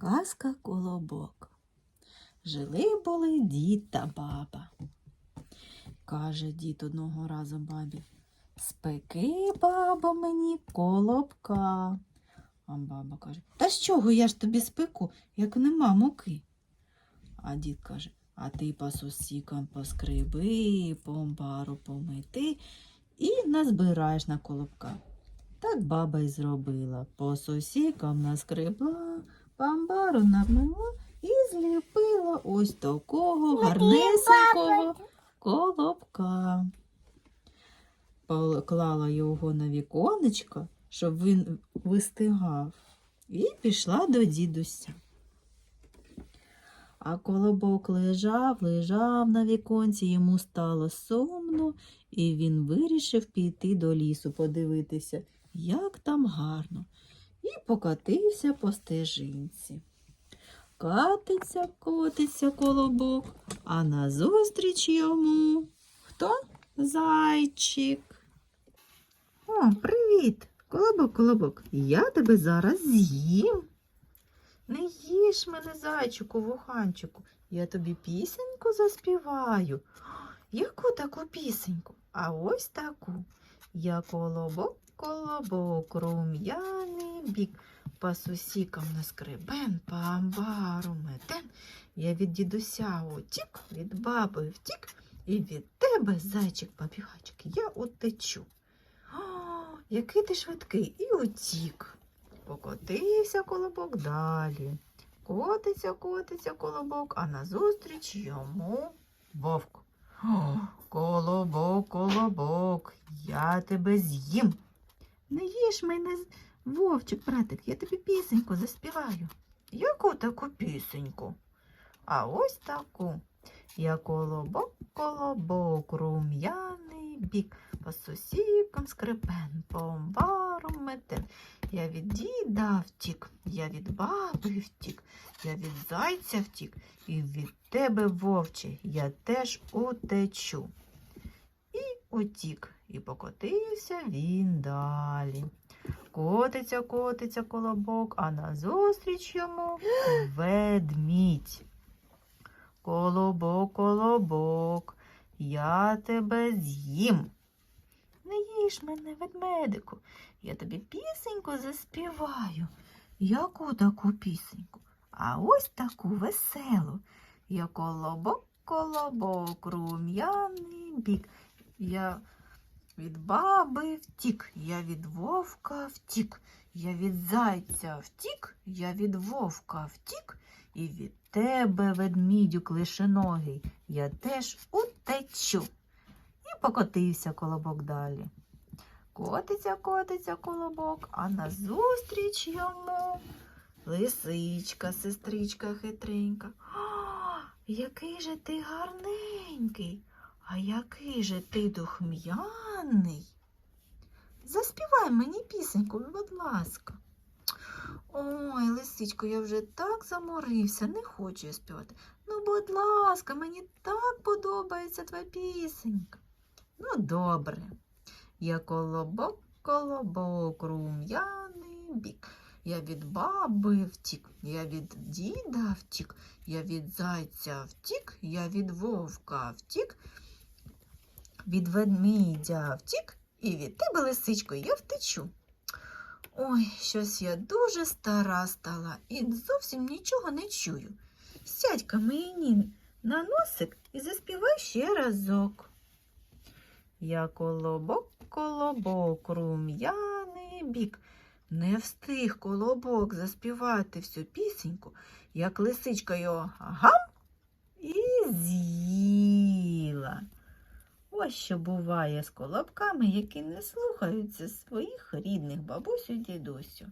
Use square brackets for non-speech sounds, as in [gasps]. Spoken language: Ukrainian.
Казка колобок. Жили були дід та баба. Каже дід одного разу бабі. Спеки, бабо, мені колобка. А баба каже, та з чого я ж тобі спеку, як нема муки? А дід каже, а ти по сусікам поскриби, по амбару помити і назбираєш на колобка. Так баба й зробила. По сусікам наскребла, по амбару намила і зліпила ось такого гарнесенького колобка. Поклала його на віконечко, щоб він вистигав, і пішла до дідуся. А колобок лежав, лежав на віконці, йому стало сумно, і він вирішив піти до лісу подивитися, як там гарно, і покатився по стежинці. Катиться, котиться колобок, а назустріч йому хто? Зайчик. О, привіт, колобок, колобок. Я тебе зараз з'їм. Не їж мене, зайчику, вуханчику. Я тобі пісеньку заспіваю. [gasps] Яку таку пісеньку? А ось таку. Я колобок, колобок, рум'яний бік. По сусікам наскребен, по амбару метен. Я від дідуся утік, від баби втік, і від тебе, зайчик побігачик, я утечу. О, який ти швидкий і утік. Покотився колобок далі. Котиться, котиться колобок, а назустріч йому вовк. О, колобок, колобок, я тебе з'їм. Не їж мене, вовчик, братик, я тобі пісеньку заспіваю. Яку таку пісеньку? А ось таку. Я колобок, колобок, рум'яний бік, по сусікам скрипен, по амбару метен. Я від діда втік, я від баби втік, я від зайця втік, і від тебе, вовче, я теж утечу. І утік, і покотився він далі. Котиться, котиться колобок, а назустріч йому [gasps] ведмідь. Колобок, колобок, я тебе з'їм. Не їж мене, ведмедику, я тобі пісеньку заспіваю. Яку таку пісеньку? А ось таку веселу. Я колобок, колобок, рум'яний бік. Я від баби втік, я від вовка втік, я від зайця втік, я від вовка втік, і від тебе, ведмідю клишеногий, я теж утечу. І покотився колобок далі. Котиться, котиться колобок, а назустріч йому лисичка, сестричка хитренька. «А, який же ти гарненький, а який же ти духм'яний. Заспівай мені пісеньку, будь ласка. Ой, лисичко, я вже так заморився, не хочу я співати. Ну, будь ласка, мені так подобається твоя пісенька. Ну, добре. Я колобок, колобок, рум'яний бік. Я від баби втік, я від діда втік, я від зайця втік, я від вовка втік, від ведмідя втік, і від тебе, лисичко, я втечу. Ой, щось я дуже стара стала і зовсім нічого не чую. Сядь-ка мені на носик і заспівай ще разок. Я колобок, колобок, рум'яний бік. Не встиг колобок заспівати всю пісеньку, як лисичка його гам і з'їла. Ось що буває з колобками, які не слухаються своїх рідних бабусю дідусю.